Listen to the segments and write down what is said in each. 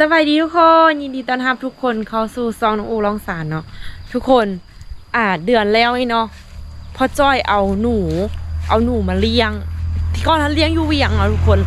สวัสดีทุกคนยินดีต้อนรับทุกคนเข้าสู่ซองน้องอูร้องสารเนาะทุกคนอ่าเดือนแล้วนี่เนาะพ่อจ้อยเอาหนู เอาหนูมาเลี้ยง ที่ก่อนนั้นเลี้ยงอยู่เวียงเนาะทุกคน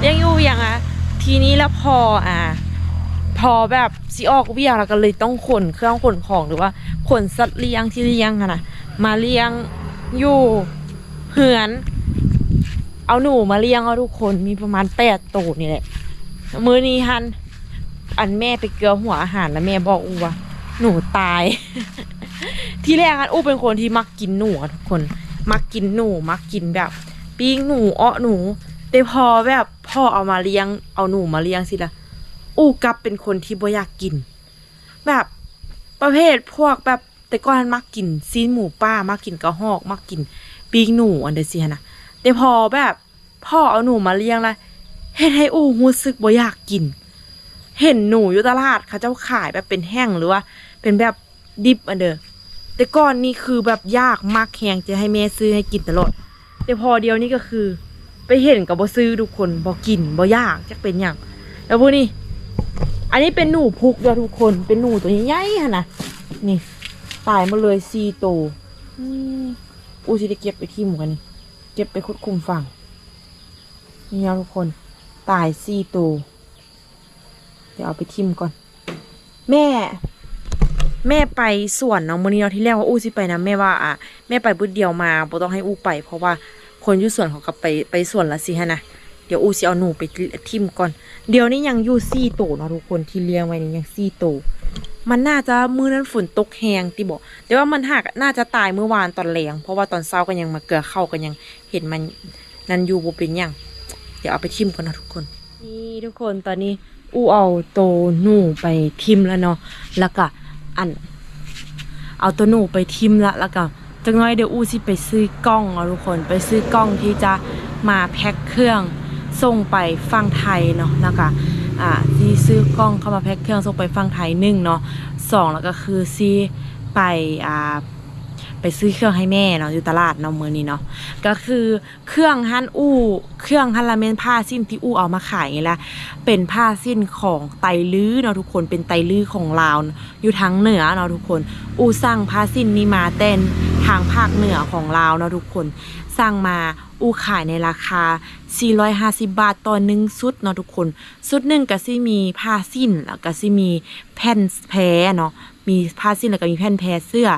เลี้ยงอยู่เวียงอะทีนี้แล้วพออ่า พอแบบสิออกเวียงแล้วก็เลยต้องขนเครื่องขนของหรือว่าขนสัตว์เลี้ยงที่เลี้ยงอะนะมาเลี้ยงอยู่เหือน เอาหนูมาเลี้ยงเอาทุกคนมีประมาณแปดตัวนี่แหละมือนี้ฮัน อันแม่ไปเกลือหัวอาหารแล้วแม่บอกอูว่าหนูตาย ที่แรกฮันอูเป็นคนที่มักกินหนูอะทุกคน มักกินหนูมักกินแบบปิ้งหนูอ้อหนู แต่พอแบบพ่อเอามาเลี้ยงเอาหนูมาเลี้ยงสิละอูกลับเป็นคนที่บ่อยากกิน แบบประเภทพวกแบบแต่ก่อนมักกินซีนหมูป้ามักกินกระหอกมักกินปิ้งหนูอันเดอร์เซีนะแต่พอแบบพ่อเอาหนูมาเลี้ยงล้วเฮ็ดให้อูรู้สึกบ่อยากกิน เห็นหนูอยู่ตลาดเขาเจ้าขายแบบเป็นแห้งหรือว่า เป็นแบบดิบอันเดอแต่ก่อนนี่คือแบบยากมากแหงจะให้แม่ซื้อให้กินตลอดแต่พอเดียวนี่ก็คือ ไปเห็นกับบ่ซื้อทุกคนบ่กินบ่ยากจะเป็นอย่างแล้วพวกนี้ อันนี้เป็นหนูพุกเด้อทุกคน เป็นหนูตัวใหญ่ๆหั่นนะนี่ตายมาเลยสี่ตัวอืมอูสิได้เก็บไปที่หมูกันนี่เก็บไปคุดคุมฝั่งนี่นะทุกคน ตายสี่ตัว เดี๋ยวเอาไปทิมก่อน แม่ แม่ไปสวนนาะมื้อนี้เนาะที่แรกว่าอู้สิไปนะแม่ว่าอะแม่ไปบุดเดียวมาบ่ต้องให้อู้ไป เพราะว่าคนอยู่สวนเขาก็ไปไปสวนละสิฮะนะเดี๋ยวอู้สิเอาหนูไปทิมก่อน เดี๋ยวนี้ยังอยู่สี่โตเนาะทุกคนที่เลี้ยงไว้นี่ยังสี่โต มันน่าจะมือนั้นฝนตกแหงติบอกแต่ว่ามันหักน่าจะตายเมื่อวานตอนแรงเพราะว่าตอนเช้าก็ยังมาเกลือเข้ากันยังเห็นมันนั่นอยู่บเป็นยังเดี๋ยวเอาไปทิมก่อนนะทุกคน นี่ทุกคนตอนนี้ อูเอาโตวหนูไปทิมแล้วเนาะแล้วก็อัน เอาตัวหนูไปทิมละแล้วก็จังน้อยเดี๋ยวอูสิไปซื้อกล้องเอาทุกคนไปซื้อกล้องที่จะมาแพ็คเครื่องส่งไปฟังไทยเนาะแล้วก็อ่าซีซื้อกล้องเข้ามาแพ็คเครื่องส่งไปฟังไทยหนึ่งเนาะสองแล้วก็คือซีไปอ่า ไปซื้อเครื่องให้แม่เนาะอยู่ตลาดเนาะมือนี้เนาะก็คือเครื่องฮั่นอู้ เครื่องฮั่นลาเมนผ้าสิ้นที่อู้เอามาขายนี่แหละเป็นผ้าสิ้นของไตลื้อเนาะทุกคนเป็นไตลื้อของลาวอยู่ทางเหนือเนาะทุกคน อูสั่งผ้าสิ้นนี้มาเต้นทางภาคเหนือของลาวเนาะทุกคนสั่งมาอูขายในราคา 450 บาทต่อหนึ่งชุดเนาะทุกคนชุดหนึ่งก็สิมีผ้าสิ้นแล้วก็สิมีแผ่นแพรเนาะ มีผ้าสิ้นแล้วก็มีแผ่นแพรเสื้อ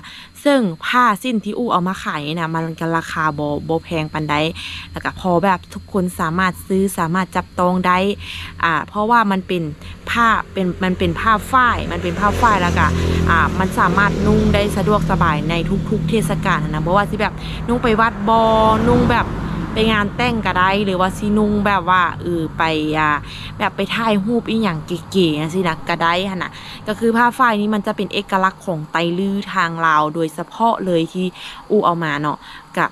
ซึ่งผ้าสิ้นที่อู้เอามาขายเนี่ยมันก็ราคาโบโบแพงปันใดแล้วก็พอแบบทุกคนสามารถซื้อสามารถจับต้องได้อ่าเพราะว่ามันเป็นผ้าเป็นมันเป็นผ้าฝ้าย มันเป็นผ้าฝ้ายแล้วก็อ่ามันสามารถนุ่งได้สะดวกสบายในทุกๆ เทศกาลนะเพราะว่าที่แบบนุ่งไปวัดบอนุ่งแบบ ไปงานแต่งก็ได้หรือว่าสินุ่งแบบว่าเออไปอ่าแบบไปถ่ายรูปอีหยังเก๋ๆนะสินะก็ได้ฮะนะก็คือผ้าฝ้ายนี้มันจะเป็นเอกลักษณ์ของไตลื้อทางลาวโดยเฉพาะเลยที่อูเอามาเนาะกับ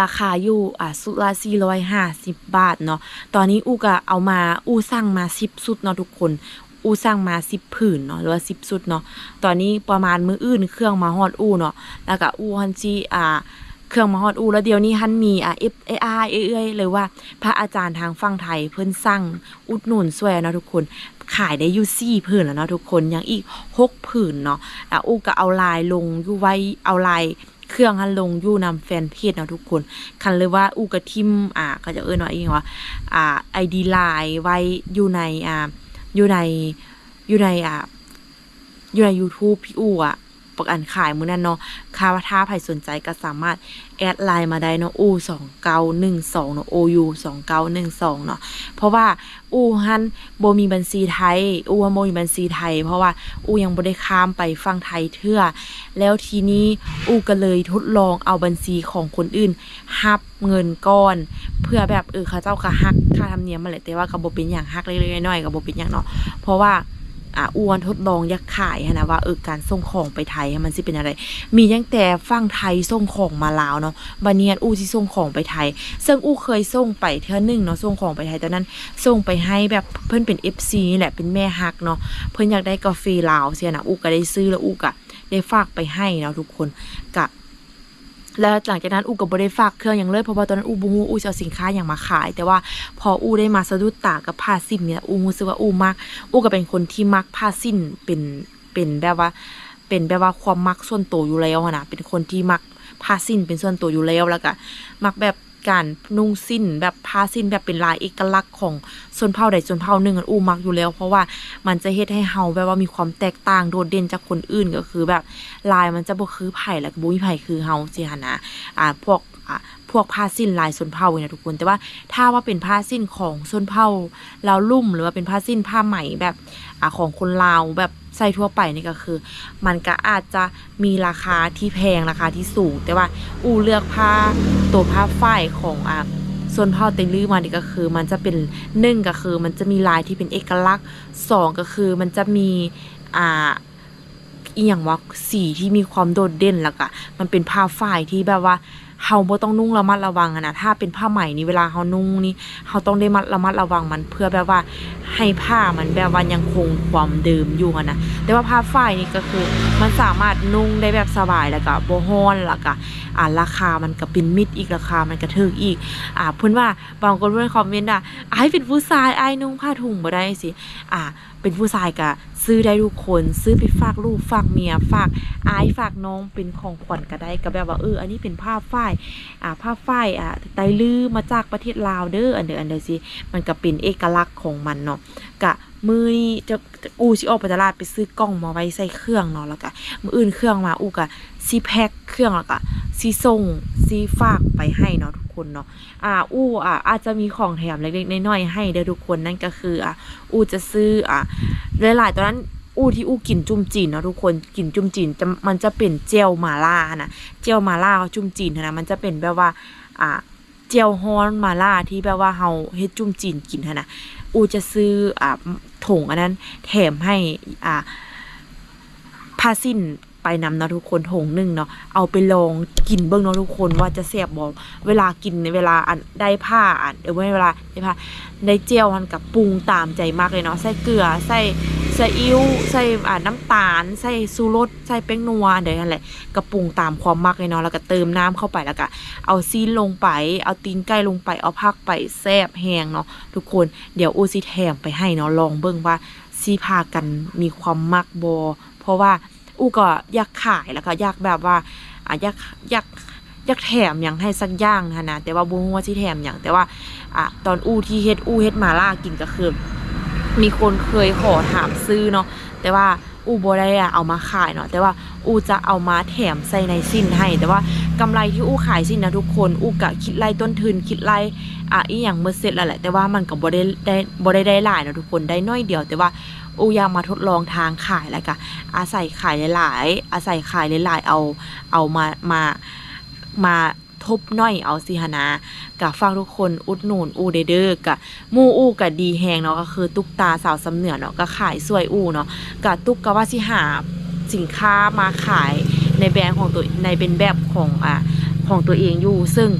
ราคาอยู่อ่าสุดละ450บาทเนาะ ตอนนี้อูก็เอามาอูสั่งมา10สุดเนาะทุกคน อูสั่งมา10ผืนเนาะหรือว่า10สุดเนาะ ตอนนี้ประมาณมืออื่นเครื่องมาฮอดอูเนาะ แล้วก็อูฮันจีอ่า เครื่องมาฮอดอูแล้วเดียวนี้ฮันมีอ่า F A R เอ้ยเลยว่า พระอาจารย์ทางฝั่งไทยเพิ่นสั่งอุดหนุนช่วยเนาะทุกคนขายได้อยู่4ผืนแล้วเนาะทุกคนยังอีก6ผืนเนาะอูก็เอาลายลงอยู่ไว้เอาลายเครื่องหันลงอยู่นำแฟนเพจเนาะทุกคน คันเลยว่าอูกระทิมอ่าก็จะเอิ้นว่าอีหยังว่าอ่าไอดีไลน์ไว้อยู่ในอ่าอยู่ในอยู่ในอ่าอยู่ใน YouTube พี่อูอะ ปกอันขายมือนันเนาะค่าว่าถ้าใครสนใจก็สามารถแอดไลน์มาได้เนาะอู2912เนาะ OU 2912เนาะเพราะว่าอูฮันโบมีบัญชีไทยอูฮันโบมีบัญชีไทย เพราะว่าอูยังบ่ได้ข้ามไปฝั่งไทยเทื่อ แล้วทีนี้อูก็เลยทดลองเอาบัญชีของคนอื่นฮับเงินก้อน เพื่อแบบเออเขาเจ้าก็ฮักค่าธรรมเนียมมาแหละแต่ว่าก็บ่เป็นอย่างฮักเล็กๆน้อยๆก็บ่เป็นอย่างเนาะเพราะว่า อ่าอ้วนทดลองอยักขายนะว่าเออการส่งของไปไทยมันสิเป็นอะไร มีตั้งแต่ฝั่งไทยส่งของมาลาวเนาะบัดเนียนอู้สิส่งของไปไทย ซึ่งอู้เคยส่งไปเทื่อหนึงเนาะส่งของไปไทยตอนนั้นส่งไปให้แบบเพิ่อนเป็น FC นี่แหละเป็นแม่ฮักเนาะเพิ่อนอยากได้กาแฟลาวเสียนะอู้ก็ได้ซื้อแล้วอู้ก็ได้ฝากไปให้เนาะทุกคนกะ แล้วหลังจากนั้นอูก็บ่ได้ฝากเครื่องอย่างเลยเพราะว่าตอนนั้นอูบ่ฮู้อูจะเอาสินค้าอย่างมาขาย แต่ว่าพออูได้มาสะดุดตากับผ้าสิ้นเนี่ยอูรู้สึกว่าอูมักอูก็เป็นคนที่มักผ้าสิ้นเป็นเป็นแบบว่า เป็นแบบว่าความมักส่วนตัวอยู่แล้วนะเป็นคนที่มักผ้าสิ้นเป็นส่วนตัวอยู่แล้วแล้วก็มักแบบ การนุ่งสิ้นแบบผ้าสิ้นแบบเป็นลายเอกลักษณ์ของชนเผ่าใดชนเผ่าหนึ่งอันอูมักอยู่แล้ว เพราะว่ามันจะเฮ็ดให้เฮาแบบว่ามีความแตกต่างโดดเด่นจากคนอื่นก็คือแบบลายมันจะบ่คือไผ่แล้วก็บ่มีไผ่คือเฮาสิหั่นนะอ่าพวกอ่า พวกผ้าสิ้นลายชนเผ่าเนี่ยทุกคน แต่ว่าถ้าว่าเป็นผ้าสิ้นของชนเผ่าลาวลุ่มหรือว่าเป็นผ้าสิ้นผ้าไหมแบบอของคนลาวแบบใส่ทั่วไปนี่ก็คือ มันก็อาจจะมีราคาที่แพงราคาที่สูง แต่ว่าอูเลือกผ้าตัวผ้าฝ้ายของอ่าส่วนเผ่าเต็งลือมานี่ก็คือ มันจะเป็นหนึ่งก็คือ มันจะมีลายที่เป็นเอกลักษณ์สองก็คือมันจะมีอ่าอีหยังว่าสีที่มีความโดดเด่นแล้วก็มันเป็นผ้าฝ้ายที่แบบว่า เฮาบ่ต้องนุ่งระมัดระวังนะถ้าเป็นผ้าใหม่นี่เวลาเฮานุ่งนี่เฮาต้องได้มัดระมัดระวังมันเพื่อแบบว่าให้ผ้ามันแบบว่ายังคงความเดิมอยู่นะแต่ว่าผ้าฝ้ายนี่ก็คือมันสามารถนุ่งได้แบบสบายแล้วก็บ่ฮ้อนแล้วก็อ่าราคามันก็เป็นมิตรอีกราคามันก็ถูกอีกอ่าเพิ่นว่าบางคนเพิ่นคอมเมนต์ว่าอ้ายเป็นผู้ชายอ้ายนุ่งผ้าถุงบ่ได้สิอ่าเป็นผู้ชายก็ซื้อได้ทุกคนซื้อไปฝากลูกฝากเมียฝากอ้ายฝากน้องเป็นของขวัญก็ได้ก็แบบว่าเอออันนี้เป็นผ้าฝ้ายอ่าผ้าฝ้ายอ่าไตลือมาจากประเทศลาวเด้ออันเดออันเดอสิมันก็เป็นเอกลักษณ์ของมันเนาะ กะมือนี้จะอูสิออกไปตลาดไปซื้อกล้องมาไว้ใส่เครื่องเนาะแล้วก็มืออื่นเครื่องมาอูก็สิแพ็คเครื่องแล้วก็สิส่งสิฝากไปให้เนาะทุกคนเนาะอ่าอูอ่าอาจจะมีของแถมเล็กๆน้อยๆให้เด้อทุกคนนั่นก็คืออ่าอูจะซื้ออ่าหลายๆตอนนั้นอูที่อูกินจุ่มจีนเนาะทุกคนกินจุ่มจีนจะมันจะเป็นเจลมาล่านะเจลมาล่าจุ่มจีนนะมันจะเป็นแบบว่าอ่าเจียวฮ้อนมาล่าที่แบบว่าเฮาเฮ็ดจุ่มจีนกินนะ อูจะซื้ออ่าถุงอันนั้น แถมให้อ่าผ้าสิ้นไปนำเนาะทุกคนถุงหนึ่งเนาะเอาไปลองกินเบิ่งเนาะทุกคนว่าจะแซ่บบ่เวลากินในเวลาอันได้ผ้าอันเออเวลาได้ผ้าได้เจียวมันกับปรุงตามใจมากเลยเนาะใส่เกลือใส่ ซีอิ๊วใส่อ่าน้ำตาล ใส่ซูรสใส่แป้งนัวเดี๋ยวนั่นแหละกระปรุงตามความมักเลยเนาะแล้วก็เติมน้ำเข้าไปแล้วก็เอาซีนลงไป เอาตีนไก่ลงไปเอาผักไปแซ่บแห้งเนาะทุกคนเดี๋ยวอูสิแถมไปให้เนาะลองเบิ่งว่าซีพากันมีความมักบอเพราะว่าอูก็อยากขายแล้วก็อยากแบบว่าอะอยากอยากอยากแถมอย่างให้สักอย่างนะนะแต่ว่าบ่ฮู้ว่าสิแถมอย่างแต่ว่าอะตอนอูที่เฮ็ดอูเฮ็ดมาล่ากินก็คือ มีคนเคยขอถามซื้อเนาะแต่ว่าอูโบได้อะเอามาขายเนาะแต่ว่าอูจะเอามาแถมใส่ในสินให้ แต่ว่ากำไรที่อูขายสินนะทุกคนอูกะคิดไล่ต้นทุนคิดไล่อะอีหยังเมื่อเสร็จแล้วแหละแต่ว่ามันก็บ่ได้ได้โบได้ได้หลายเนาะทุกคนได้น้อยเดียว แต่ว่าอูอยากมาทดลองทางขายแล้วก็อาศัยขายหลายๆอาศัยขายหลายๆเอาเอามามามา ทบน้อยเอาสิหนนะกับฟังทุกคนอุดหนุนอูเดอเดอร์กับมูอูกับดีแฮงเนาะก็คือตุ๊กตาสาวสำเหนือเนาะก็ขายสวยอูเนาะกับตุ๊กกะว่าสิหาสินค้ามาขายในแบรนด์ของตัวในเป็นแบบของอ่าของตัวเองอยู่ซึ่ง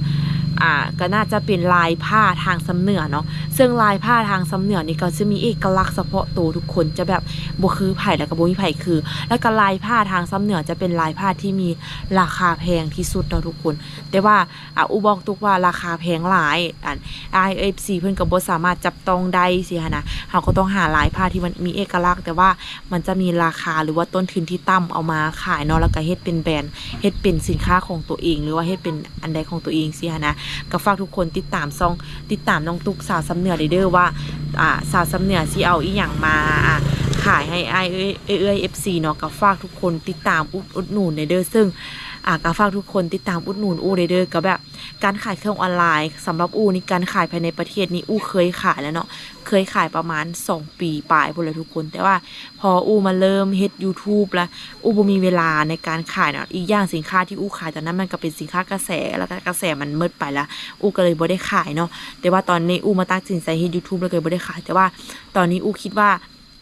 อ่าก็น่าจะเป็นลายผ้าทางสำเหนือเนาะซึ่งลายผ้าทางสำเหนือนี่ก็จะมีเอกลักษณ์เฉพาะตัวทุกคนจะแบบบ่คือไผ่แล้วก็บ่มีไผ่คือ แล้วก็ลายผ้าทางสำเหนือจะเป็นลายผ้าที่มีราคาแพงที่สุดเนาะทุกคน แต่ว่าอะอูบอกตุกว่าราคาแพงหลายอัน IFC เพิ่อนก็บ่สามารถจับต้องได้สิฮะนะเฮาก็ต้องหาลายผ้าที่มันมีเอกลักษณ์ แต่ว่ามันจะมีราคาหรือว่าต้นทุนที่ต่ำเอามาขายเนาะแล้วก็เฮ็ดเป็นแบรนด์เฮ็ดเป็นสินค้าของตัวเอง หรือว่าเฮ็ดเป็นอันใดของตัวเองสิฮะนะก็ฝากทุกคนติดตามซอง ติดตามน้องตุ๊กสาวซ้ำเหนือเด้อว่าอ่าสาวซ้ำเหนือสิเอาอีหยังมาอ่าายให้ไอเอ้ยเอ้ยเอ้ย FC เนาะก็ฝากทุกคนติดตามอุดอุดหนุนในเด้อซึ่งอะก็ฝากทุกคนติดตามอุดหนุนอูเดเดอร์กับแบบการขายเครื่องออนไลน์สำหรับอูนี่การขายภายในประเทศนี่อูเคยขายแล้วเนาะเคยขายประมาณ 2 ปีปลายพอเลยทุกคน แต่ว่าพออูมาเริ่มเฮ็ด YouTube แล้วอูบ่มีเวลาในการขายเนาะอีกอย่างสินค้าที่อูขายตอนนั้นมันก็เป็นสินค้ากระแสแล้วก็กระแสมันมืดไปแล้วอูก็เลยบ่ได้ขายเนาะแต่ว่าตอนนี้อูมาตัดสินใจเฮ็ด YouTube แล้วก็เลยบ่ได้ขายแต่ว่า ตอนนี้อูคิดว่า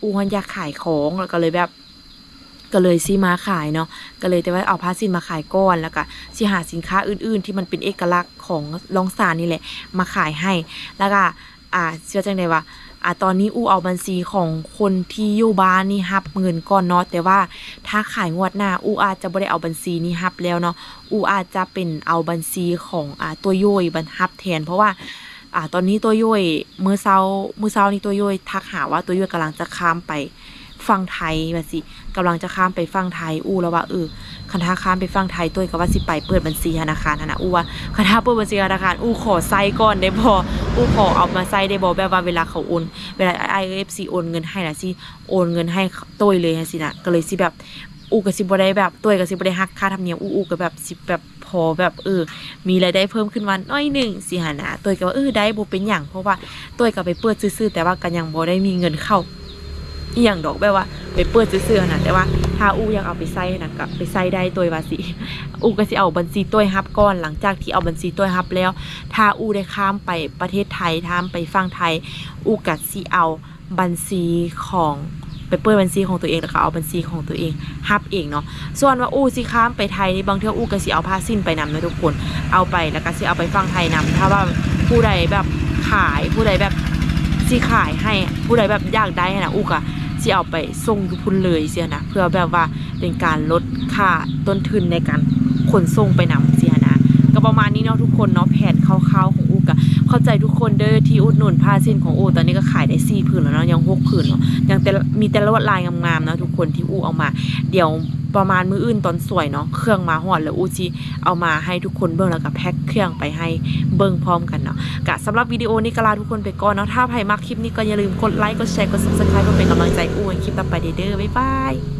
อูมันอยากขายของแล้วก็เลยแบบก็เลยซีมาขายเนาะก็เลยแต่ว่าเอาผ้าสินมาขายก้อนแล้วก็สิหาสินค้าอื่น ๆ ที่มันเป็นเอกลักษณ์ของลองซานนี่แหละ มาขายให้ แล้วก็อ่าเชื่อจังไดว่าอะตอนนี้อูเอาบัญชีของคนที่อยู่บ้านนี่รับเงินก่อนเนาะแต่ว่าถ้าขายงวดหน้าอูอาจจะบ่ได้เอาบัญชีนี้รับแล้วเนาะอูอาจจะเป็นเอาบัญชีของอ่าตัวย่อยบรรทับแทนเพราะว่า อ่าตอนนี้ตัวย่อยมือเช้ามือเช้านี้ตัวย่อยทักหาว่าตัวย่อยกำลังจะข้ามไปฟังไทยว่าสิกำลังจะข้ามไปฟังไทยอูแล้วว่าเออคันถ้าข้ามไปฟังไทยตัวก็ว่าสิไปเปิดบัญชีธนาคารนะอูว่าคันถ้าเปิดบัญชีธนาคารอูขอใส่ก่อนได้บ่อูขอเอามาใส่ได้บ่แบบว่าเวลาเขาโอนเวลา IFC โอนเงินให้นะสิโอนเงินให้ตัวเลยนะสินะก็เลยสิแบบอูก็สิบได้แบบตัวก็สิบได้หักค่าธรรมเนียมอูอูก็แบบสิแบบ พอแบบเออ มีรายได้เพิ่มขึ้นมาหน้อยหนึงสิหานะตัวก็ว่าเออได้บ่เป็นหยังเพราะว่าตัวก็ไปเปิดซื่อแต่ว่าก็ยังบ่ได้มีเงินเข้าอีหยังดอกแบบว่าไปเปิดซื่อๆนะแต่ว่าถ้าอูอยากเอาไปใส่นะก็ไปใส่ได้ตัวว่าสิอูก็สิเอาบัญชีตัวฮับก่อนหลังจากที่เอาบัญชีตัวฮับแล้ว ถ้าอูได้ข้ามไปประเทศไทยข้ามไปฝั่งไทยอูกัสิเอาบัญชีของ ไปเปิดบัญชีของตัวเองแล้วก็เอาบัญชีของตัวเองฮับเองเนาะส่วนว่าอู้สิข้ามไปไทยนี่บางเทื่ออูก็สิเอาผ้าสิ้นไปนำนะทุกคนเอาไปแล้วก็สิเอาไปฟังไทยนำถ้าว่าผู้ใดแบบขายผู้ใดแบบสิขายให้ผู้ใดแบบอยากได้นะอู้ก็สิเอาไปส่งอยู่พุ่นเลยเสียนะเพื่อแบบว่าเป็นการลดค่าต้นทุนในการขนส่งไปนำเสียนะก็ประมาณนี้เนาะทุกคนเนาะแผนคร่าวๆของอูกะ เข้าใจทุกคนเด้อที่อุดหนุนผ้าสิ้นของอูตอนนี้ก็ขายได้สี่ผืนแล้วเนาะยังหกผืนเนาะยังแต่มีแต่ละลวดลายงามๆเนาะทุกคนที่อูเอามา เดี๋ยวประมาณมื้ออื่นตอนสวยเนาะเครื่องมาหอดแล้วอูจีเอามาให้ทุกคนเบิ่งแล้วก็แพ็คเครื่องไปให้เบิ่งพร้อมกันเนาะกะสำหรับวิดีโอนี้ก็ลาทุกคนไปก่อนเนาะถ้าใครมักคลิปนี้ก็อย่าลืมกดไลค์กดแชร์กด subscribe เพื่อเป็นกำลังใจอูในคลิปต่อไปเด้อบ๊ายบาย